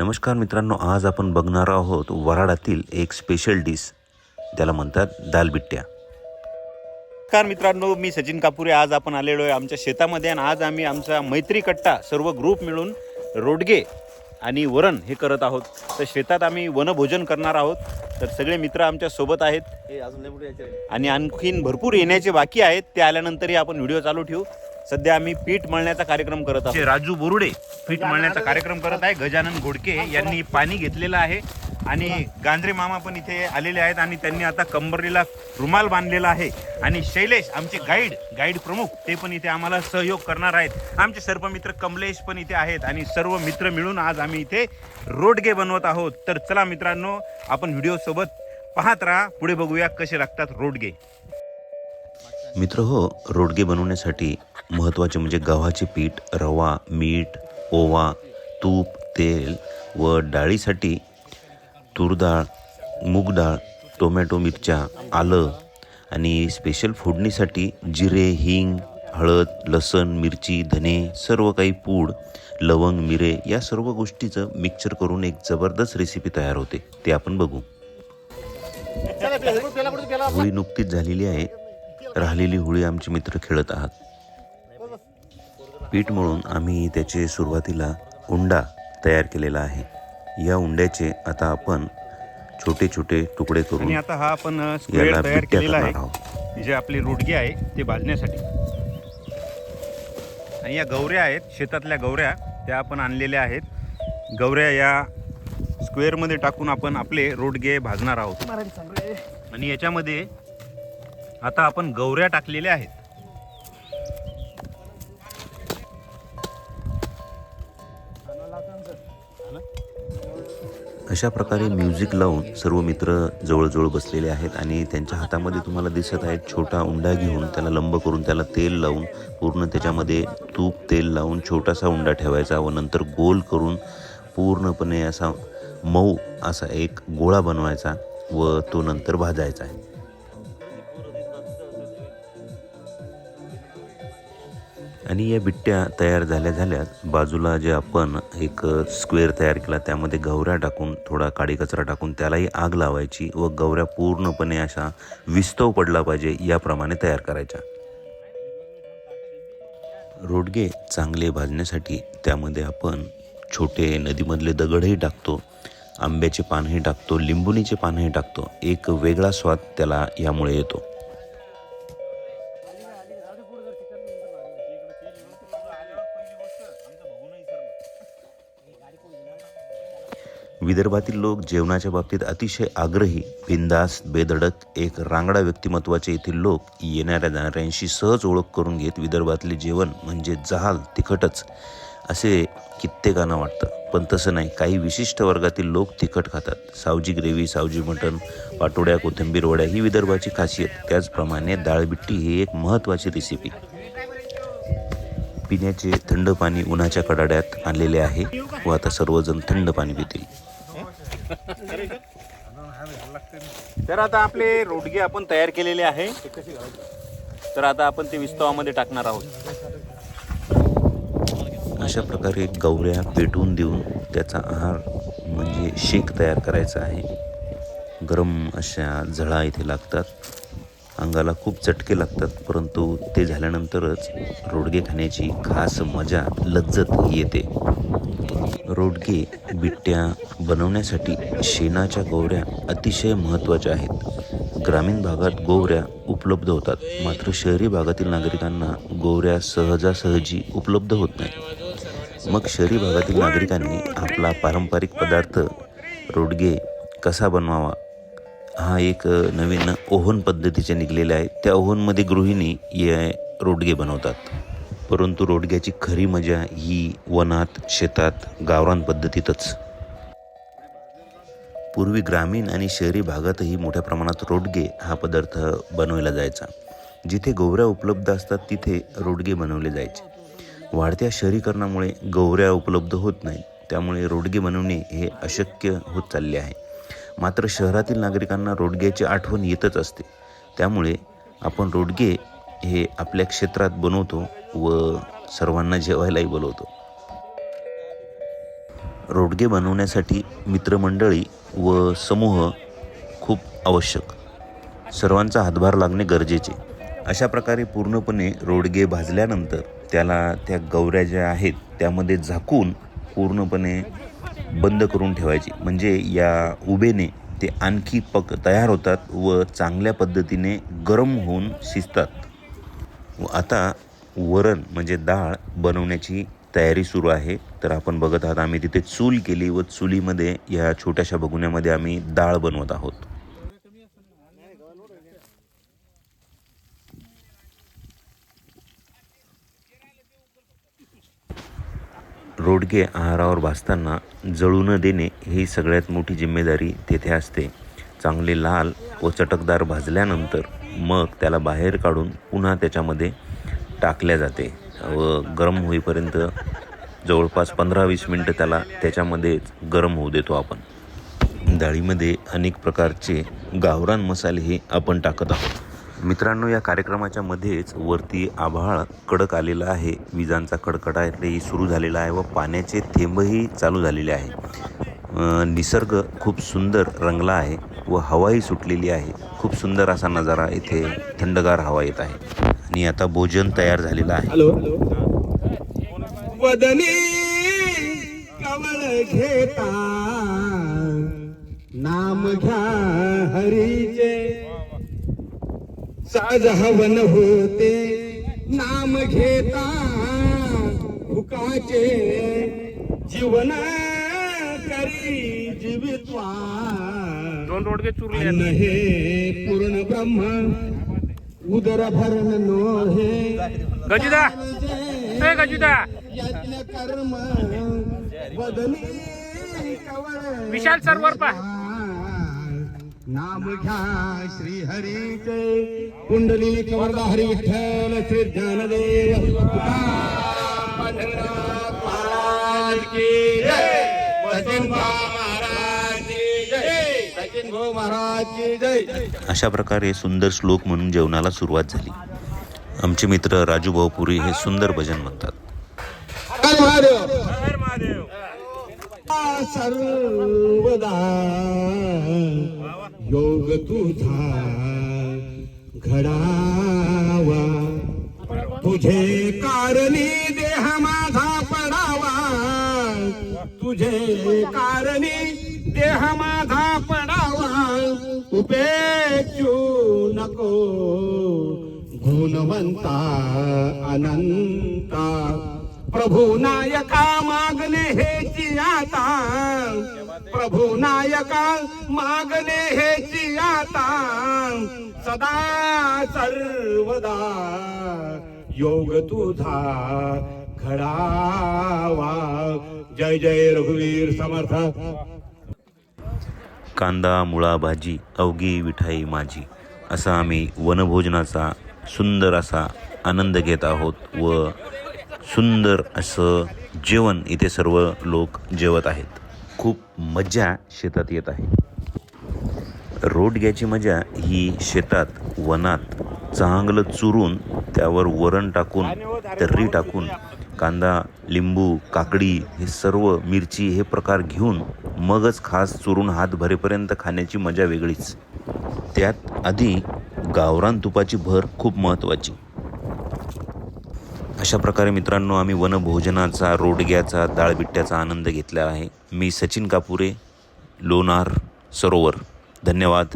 नमस्कार मित्रांनो आज आपण बघणार आहोत वराडातील एक स्पेशल डिश त्याला म्हणतात दाल बिट्ट्या. नमस्कार मित्रांनो मी सचिन कापुरे. आज आपण आलेलो आहे आमच्या शेतामध्ये आणि आज आम्ही आमचा मैत्री कट्टा सर्व ग्रुप मिळून रोडगे आणि वरण हे करत आहोत. तर शेतात आम्ही वनभोजन करणार आहोत. तर सगळे मित्र आमच्यासोबत आहेत. आणि आणखीन भरपूर येण्याचे बाकी आहेत. ते आल्यानंतरही आपण व्हिडिओ चालू ठेवू. सध्या आम्ही पीठ मळण्याचा कार्यक्रम करत आहोत. राजू बोरुडे पीठ मळण्याचा कार्यक्रम करत आहे गजानन घोडके यांनी पाणी घेतलेलं आहे आणि गांधरे मामा पण इथे आलेले आहेत आणि त्यांनी आता कंबरीला रुमाल बांधलेला आहे. आणि शैलेश आमचे गाईड गाईड प्रमुख ते पण इथे आम्हाला सहयोग करणार आहेत. आमचे सर्व मित्र कमलेश पण इथे आहेत आणि सर्व मित्र मिळून आज आम्ही इथे रोडगे बनवत आहोत. तर चला मित्रांनो आपण व्हिडिओ सोबत पाहत राहा. पुढे बघूया कसे लागतात रोडगे. मित्र हो रोडगे बनवण्यासाठी महत्त्वाचे म्हणजे गव्हाचे पीठ रवा मीठ ओवा तूप तेल व डाळीसाठी तूर डाळ मूग डाळ टोमॅटो मिरच्या आलं आणि स्पेशल फोडणीसाठी जिरे हिंग हळद लसण मिरची धने सर्व काही पूड लवंग मिरे या सर्व गोष्टीचं मिक्सर करून एक जबरदस्त रेसिपी तयार होते. ते आपण बघू. होळी नुकतीच झालेली आहे. राहिलेली होळी आमचे मित्र खेळत आहात. पीठ म्हणून आम्ही त्याचे सुरुवातीला उंडा तयार केलेला आहे. या उंड्याचे आता आपण छोटे छोटे तुकडे आणि करून आता हा आपण स्क्वेअर तयार बिट्ट्या केलेला करणार आहे. जे आपले रोडगे आहे ते भाजण्यासाठी. आणि या गौऱ्या आहेत शेतातल्या गौऱ्या त्या आपण आणलेल्या आहेत. गौऱ्या या स्क्वेअरमध्ये टाकून आपण आपले रोडगे भाजणार आहोत. आणि याच्यामध्ये आता आपण गौऱ्या टाकलेल्या आहेत. अशा प्रकारे म्युझिक लावून सर्व मित्र जवळजवळ बसलेले आहेत आणि त्यांच्या हातामध्ये तुम्हाला दिसत आहे छोटा उंडा घेऊन त्याला लंब करून त्याला तेल लावून पूर्ण त्याच्यामध्ये तूप तेल लावून छोटासा उंडा ठेवायचा व नंतर गोल करून पूर्णपणे असा मऊ असा एक गोळा बनवायचा व तो नंतर भाजायचा आहे. आणि या बिट्ट्या तयार झाल्या झाल्या बाजूला जे आपण एक स्क्वेअर तयार केला त्यामध्ये गवऱ्या टाकून थोडा काडी कचरा टाकून त्यालाही आग लावायची व गवऱ्या पूर्णपणे अशा विस्तव पडला पाहिजे याप्रमाणे तयार करायच्या. रोडगे चांगले भाजण्यासाठी त्यामध्ये आपण छोटे नदीमधले दगडही टाकतो आंब्याचे पानही टाकतो लिंबुणीचे पानही टाकतो. एक वेगळा स्वाद त्याला यामुळे येतो. विदर्भातील लोक जेवणाच्या बाबतीत अतिशय आग्रही बिंदास बेधडक एक रांगडा व्यक्तिमत्वाचे येथील लोक येणाऱ्या जाणाऱ्यांशी सहज ओळख करून घेत विदर्भातले जेवण म्हणजे जहाल तिखटच असे कित्येकांना वाटतं. पण तसं नाही. काही विशिष्ट वर्गातील लोक तिखट खातात. सावजी ग्रेव्ही सावजी मटण पाटोड्या कोथिंबीर वड्या ही विदर्भाची खासियत. त्याचप्रमाणे डाळबिट्टी ही एक महत्त्वाची रेसिपी पिण्याचे थंड पाणी उन्हाच्या कडाड्यात आणलेले आहे व आता सर्वजण थंड पाणी पितील. तर आता आपले रोडगे आपण तयार केलेले आहे. तर आता आपण ते विस्तवामध्ये टाकणार आहोत. अशा प्रकारे गवऱ्या पेटवून देऊन त्याचा आहार म्हणजे शेक तयार करायचा आहे. गरम अशा झळा इथे लागतात. अंगाला खूप चटके लागतात परंतु ते झाल्यानंतरच रोडगे खाण्याची खास मजा लज्जत येते. रोडगे बिट्ट्या बनवण्यासाठी शेणाच्या गोवऱ्या अतिशय महत्त्वाच्या आहेत. ग्रामीण भागात गोवऱ्या उपलब्ध होतात. मात्र शहरी भागातील नागरिकांना गोवऱ्या सहजासहजी उपलब्ध होत नाही मग शहरी भागातील नागरिकांनी आपला पारंपरिक पदार्थ रोडगे कसा बनवावा? हा एक नवीन ओव्हन पद्धतीचे निघलेले आहे. त्या ओव्हनमध्ये गृहिणी ये रोडगे बनवतात. परंतु रोडग्याची खरी मजा ही वनात शेतात गावरान पद्धतीतच. पूर्वी ग्रामीण आणि शहरी भागातही मोठ्या प्रमाणात रोडगे हा पदार्थ बनवला जायचा. जिथे गोवऱ्या उपलब्ध असतात तिथे रोडगे बनवले जायचे. वाढत्या शहरीकरणामुळे गौऱ्या उपलब्ध होत नाहीत. त्यामुळे रोडगे बनवणे हे अशक्य होत चालले आहे. मात्र शहरातील नागरिकांना रोडग्याची आठवण येतच असते. त्यामुळे आपण रोडगे हे आपल्या क्षेत्रात बनवतो व सर्वांना जेवायलाही बोलवतो. रोडगे बनवण्यासाठी मित्रमंडळी व समूह खूप आवश्यक. सर्वांचा हातभार लागणे गरजेचे. अशा प्रकारे पूर्णपणे रोडगे भाजल्यानंतर त्याला त्या गौऱ्या ज्या आहेत त्यामध्ये झाकून पूर्णपणे बंद करून ठेवायची. म्हणजे या उभेने ते आणखी पक तयार होतात व चांगल्या पद्धतीने गरम होऊन शिजतात. व आता वरण म्हणजे डाळ बनवण्याची तयारी सुरू आहे. तर आपण बघत आहात आम्ही तिथे चूल केली व चुलीमध्ये या छोट्याशा बघुण्यामध्ये आम्ही डाळ बनवत आहोत. रोडगे आहारावर भासताना जळू न देणे ही सगळ्यात मोठी जिम्मेदारी तेथे असते. चांगले लाल व चटकदार भाजल्यानंतर मग त्याला बाहेर काढून पुन्हा त्याच्यामध्ये टाकल्या जाते व गरम होईपर्यंत जवळपास पंधरा वीस मिनटं त्याला त्याच्यामध्येच गरम होऊ देतो आपण. डाळीमध्ये अनेक प्रकारचे गावरान मसाले हे आपण टाकत आहोत. मित्रांनो या कार्यक्रमाच्या मध्येच वरती आभाळ कडक आलेला आहे. विजांचा कडकडाटही सुरू झालेला आहे व पाण्याचे थेंबही चालू झालेले आहे. निसर्ग खूप सुंदर रंगला आहे व हवाही सुटलेली आहे. खूप सुंदर असा नजारा इथे थंडगार हवा येत आहे. आणि आता भोजन तयार झालेलं आहे. हॅलो वदनी कवळ घेता. नाम घ्या हरीचे. साज हवन होते. नाम घेता फुकाचे जीवन करी जीवित्वा दोन रोडगे चुरले हे पूर्ण ब्रह्म. उदर भरण नो हे गजिदा। ए गजिदा। यज्ञ कर्म वदनी कवळ विशाल सरोवर पा. नाम घ्या श्री हरीचे कुंडली कवरदा हरी विठ्ठल श्री ज्ञानदेव तुकाराम अशा प्रकारे सुंदर श्लोक म्हणून जेवणाला सुरुवात झाली. आमचे मित्र राजू भाऊपुरी हे सुंदर भजन म्हणतात. हर महादेव? सर्वदा योग तुझा घडावा. तुझे कारणी देह माझा पडावा. तुझे कारणी देह माझा पडावा. उपेक्षू नको। गुणवंता अनंता। प्रभू नायका मागणे हेची आता। प्रभू नायका मागणे हेची आता। सदा सर्वदा योग तुझा घडावा। जय जय रघुवीर समर्थ। कांदा मुळा भाजी अवघी विठाई माझी. असा आम्ही वनभोजनाचा सुंदर असा आनंद घेत आहोत व सुंदर असं जेवण इथे सर्व लोक जेवत आहेत. खूप मज्जा शेतात येत आहे. रोडग्याची मजा ही शेतात वनात चांगलं चुरून त्यावर वरण टाकून तर्री टाकून कांदा लिंबू काकडी हे सर्व मिरची हे प्रकार घेऊन मगच खास चुरून हात भरेपर्यंत खाण्याची मजा वेगळीच. त्यात आधी गावरान तुपाची भर खूप महत्त्वाची. अशा प्रकारे मित्रांनो आम्ही वनभोजनाचा रोडग्याचा दाळबिट्ट्याचा आनंद घेतला आहे. मी सचिन कापुरे लोणार सरोवर. धन्यवाद.